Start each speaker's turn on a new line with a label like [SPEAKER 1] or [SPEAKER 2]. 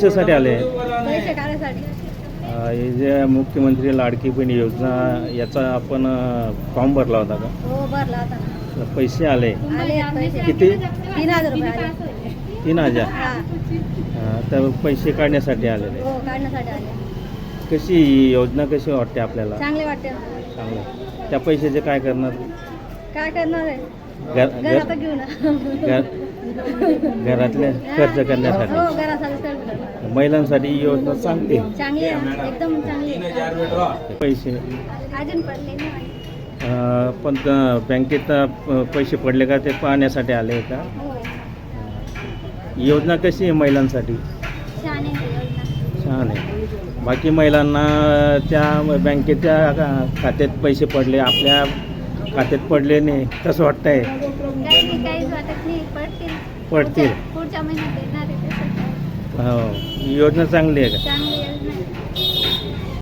[SPEAKER 1] कशासाठी आले
[SPEAKER 2] पैसे
[SPEAKER 1] हे जे मुख्यमंत्री लाडकी बहीण योजना याचा आपण फॉर्म भरला होता का?
[SPEAKER 2] हो भरला होता ना.
[SPEAKER 1] पैसे आले.
[SPEAKER 2] आले आहेत पैसे.
[SPEAKER 1] किती?
[SPEAKER 2] तीन हजार रुपये आले.
[SPEAKER 1] तीन हजार?
[SPEAKER 2] हा.
[SPEAKER 1] तर पैसे काढण्यासाठी आलेले
[SPEAKER 2] हो काढण्यासाठी आले.
[SPEAKER 1] कशी ही योजना कशी वाटते आपल्याला?
[SPEAKER 2] चांगले वाटते
[SPEAKER 1] चांगलं. त्या पैशाचे काय करणार?
[SPEAKER 2] काय करणार आहे?
[SPEAKER 1] घर
[SPEAKER 2] घरात
[SPEAKER 1] घर
[SPEAKER 2] घेऊन
[SPEAKER 1] घर घरातले खर्च
[SPEAKER 2] हो
[SPEAKER 1] करण्यासाठी
[SPEAKER 2] घरासाठी. करणार.
[SPEAKER 1] महिलांसाठी ही योजना आहे.
[SPEAKER 2] चांगली आहे. एकदम चांगली आहे.
[SPEAKER 1] पैसे.
[SPEAKER 2] अजून पडले नाही.
[SPEAKER 1] अ, पण त- बँकेत अ, पैसे पडले का ते पाहण्यासाठी आले का? हो योजना कशी आहे महिलांसाठी?
[SPEAKER 2] छान आहे ही योजना.
[SPEAKER 1] छान आहे. बाकी महिलांना त्या बँकेच्या खा- खात्यात पैसे पडले आपल्या खात्यात पडले नाही कसं वाटतंय?
[SPEAKER 2] काही नाही काहीच वाटत नाही. पडतील.
[SPEAKER 1] पडतील.
[SPEAKER 2] पुढच्या- पुढच्या महिन्यात येणार आहे तसं
[SPEAKER 1] हो. ही. योजना चांगली आहे का?
[SPEAKER 2] चांगली योजना आहे